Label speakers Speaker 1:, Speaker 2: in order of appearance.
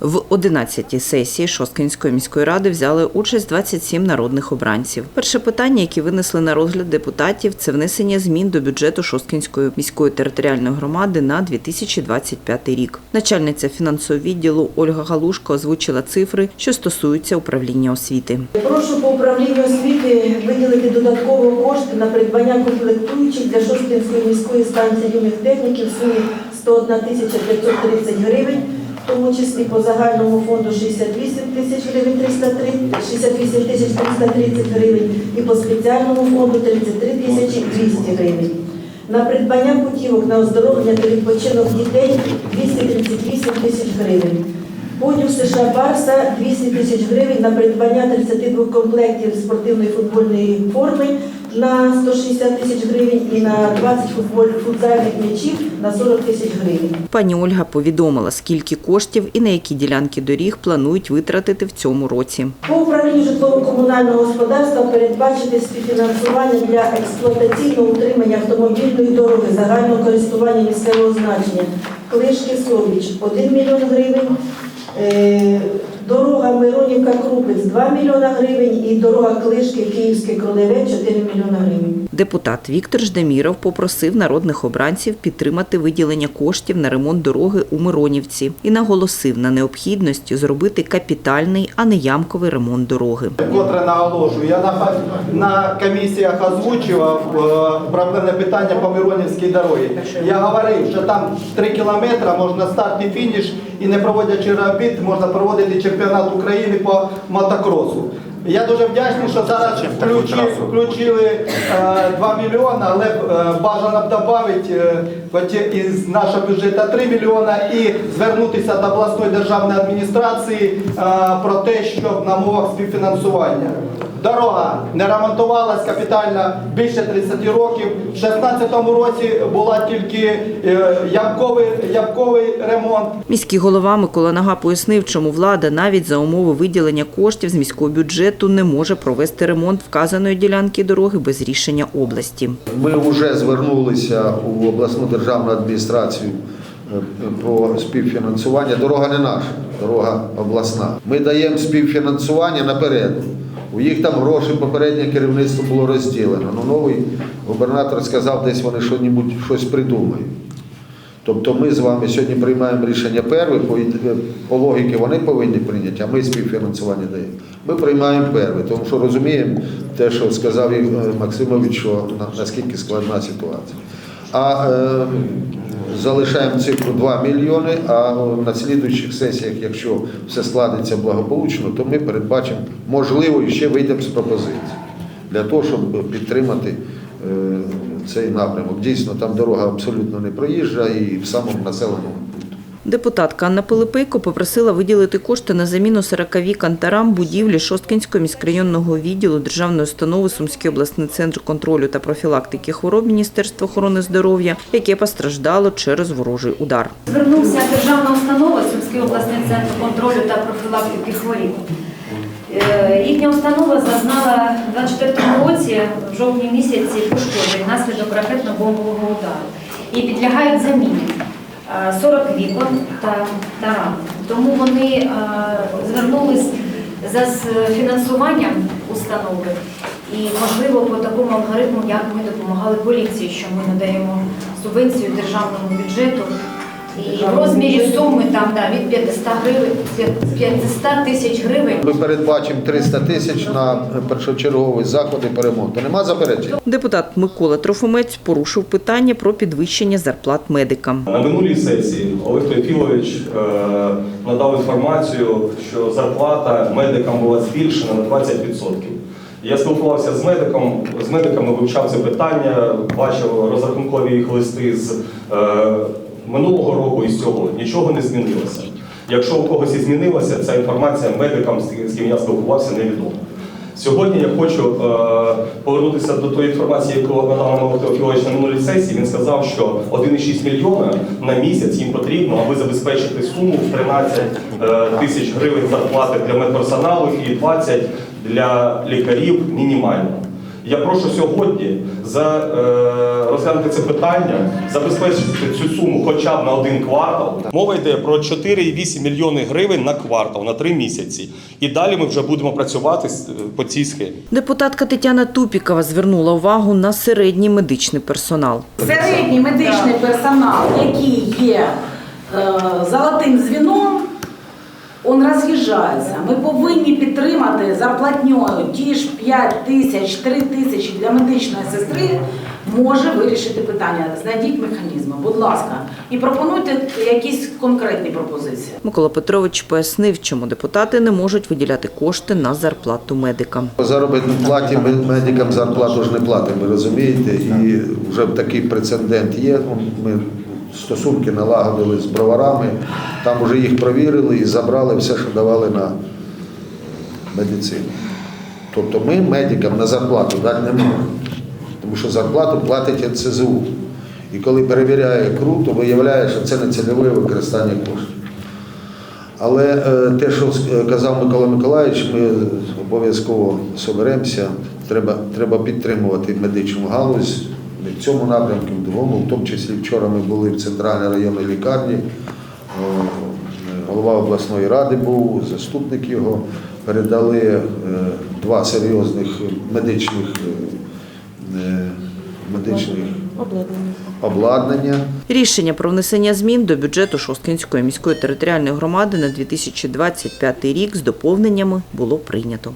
Speaker 1: В 11-й сесії Шосткинської міської ради взяли участь 27 народних обранців. Перше питання, яке винесли на розгляд депутатів, це внесення змін до бюджету Шосткинської міської територіальної громади на 2025 рік. Начальниця фінансового відділу Ольга Галушко озвучила цифри, що стосуються управління освіти.
Speaker 2: Прошу по управлінню освіти виділити додатково кошти на придбання комплектуючих для Шосткинської міської станції юних техніків в сумі 101 тисяча 530 гривень, тому числі по загальному фонду 68 тисяч гривень 303, 68 тисяч 330 гривень і по спеціальному фонду 33 тисячі 200 гривень. На придбання путівок на оздоровлення та відпочинок дітей 238 тисяч гривень. Поділ США Барса 200 тисяч гривень на придбання 32 комплектів спортивної футбольної форми на 160 тисяч гривень і на 20 футболь, футзальних м'ячів на 40 тисяч гривень.
Speaker 1: Пані Ольга повідомила, скільки коштів і на які ділянки доріг планують витратити в цьому році.
Speaker 2: По управлінню житлово-комунального господарства передбачити співфінансування для експлуатаційного утримання автомобільної дороги загального користування місцевого значення Клишки Совіч 1 мільйон гривень. Дорога Миронівка Крупець 2 мільйона гривень і дорога Клишки Київське Кролеве 4 мільйона гривень.
Speaker 1: Депутат Віктор Ждеміров попросив народних обранців підтримати виділення коштів на ремонт дороги у Миронівці і наголосив на необхідності зробити капітальний, а не ямковий ремонт дороги.
Speaker 3: Котре наголошую, я на, на комісіях озвучував е, проблемне питання по Миронівській дорозі. Я говорив, що там 3 кілометри можна старт і фініш, і не проводячи робіт, можна проводити чемпіонат України по мотокросу. Я дуже вдячний, що зараз включи, включили е, 2 мільйони, але е, бажано б додати е, із нашого бюджету 3 мільйони і звернутися до обласної державної адміністрації е, про те, щоб на мовах співфінансування. Дорога не ремонтувалась капітально більше 30 років. У 2016 році була тільки е, ямковий, ямковий ремонт.
Speaker 1: Міський голова Микола Нага пояснив, чому влада навіть за умови виділення коштів з міського бюджету не може провести ремонт вказаної ділянки дороги без рішення області.
Speaker 4: Ми вже звернулися у обласну державну адміністрацію е, про співфінансування. Дорога не наша, дорога обласна. Ми даємо співфінансування наперед. У їх там гроші попереднє керівництво було розділено. Ну, новий губернатор сказав, десь вони що-небудь щось придумають. Тобто ми з вами сьогодні приймаємо рішення перше, по, по логіки вони повинні прийняти, а ми співфінансування даємо. Ми приймаємо перше, тому що розуміємо те, що сказав Максимович, що наскільки складна ситуація. А е, залишаємо цифру 2 мільйони, а на слідуючих сесіях, якщо все складеться благополучно, то ми передбачимо, можливо, і ще вийдемо з пропозиції для того, щоб підтримати е, цей напрямок. Дійсно, там дорога абсолютно не проїжджа і в самому населеному.
Speaker 1: Депутатка Анна Пилипейко попросила виділити кошти на заміну 40 канторам будівлі Шосткинського міськрайонного відділу Державної установи Сумський обласний центр контролю та профілактики хвороб Міністерства охорони здоров'я, яке постраждало через ворожий удар.
Speaker 5: Звернувся державна установа Сумський обласний центр контролю та профілактики хворіб. Е, Їхня установа зазнала у 24 році в жовтні місяці пошкоджень внаслідок ракетно-бомбового удару і підлягають заміні. Е, 40 вікон та, та рам. Тому вони е, звернулись за фінансуванням установи і, можливо, по такому алгоритму, як ми допомагали поліції, що ми надаємо субвенцію державному бюджету. І в розмірі суми там да, від 500 гривень, 500 тисяч гривень
Speaker 4: Ми передбачимо 300 тисяч на першочергові заходи по ремонту. Нема заперечень?
Speaker 1: Депутат Микола Трофимець порушив питання про підвищення зарплат медикам.
Speaker 6: На минулій сесії Олег Теофілович е, надав інформацію, що зарплата медикам була збільшена на 20%. Я спілкувався з медиком, з медиками вивчав це питання, бачив розрахункові їх листи з е, минулого року і з цього. Нічого не змінилося. Якщо у когось і змінилося, ця інформація медикам, з ким я спілкувався, невідома. Сьогодні я хочу е, повернутися до тої інформації, яку Микола Теофілович на минулій сесії. Він сказав, що 1,6 мільйона на місяць їм потрібно, аби забезпечити суму в 13 е, тисяч гривень зарплати для медперсоналу і 20 для лікарів мінімально. Я прошу сьогодні за, е, розглянути це питання, забезпечити цю суму хоча б на один квартал. Мова йде про 4,8 мільйони гривень на квартал, на три місяці. І далі ми вже будемо працювати з- по цій схемі.
Speaker 1: Депутатка Тетяна Тупікова звернула увагу на середній медичний персонал.
Speaker 7: Середній медичний персонал, який є е, золотим звіном, він роз'їжджається. Ми повинні підтримати зарплатньою ті ж 5 тисяч, 3 тисячі для медичної сестри може вирішити питання. Знайдіть механізми, будь ласка, і пропонуйте якісь конкретні пропозиції.
Speaker 1: Микола Петрович пояснив, чому депутати не можуть виділяти кошти на зарплату медикам.
Speaker 4: По заробітній платі медикам зарплату ж не платимо, ви розумієте? І вже такий прецедент є. Ми стосунки налагодили з броварами, там вже їх провірили і забрали все, що давали на медицину. Тобто ми медикам на зарплату дати не можемо, тому що зарплату платить НСЗУ. І коли перевіряє КРУ, то виявляє, що це не цільове використання коштів. Але е, те, що е, казав Микола Миколаївич, ми обов'язково соберемося. Треба, треба підтримувати медичну галузь в цьому напрямку, в другому. В тому числі вчора ми були в центральній районній лікарні. Голова обласної ради був, заступник його. Передали е, два серйозних медичних, е, е, медичних обладнання.
Speaker 1: Рішення про внесення змін до бюджету Шосткинської міської територіальної громади на 2025 рік з доповненнями було прийнято.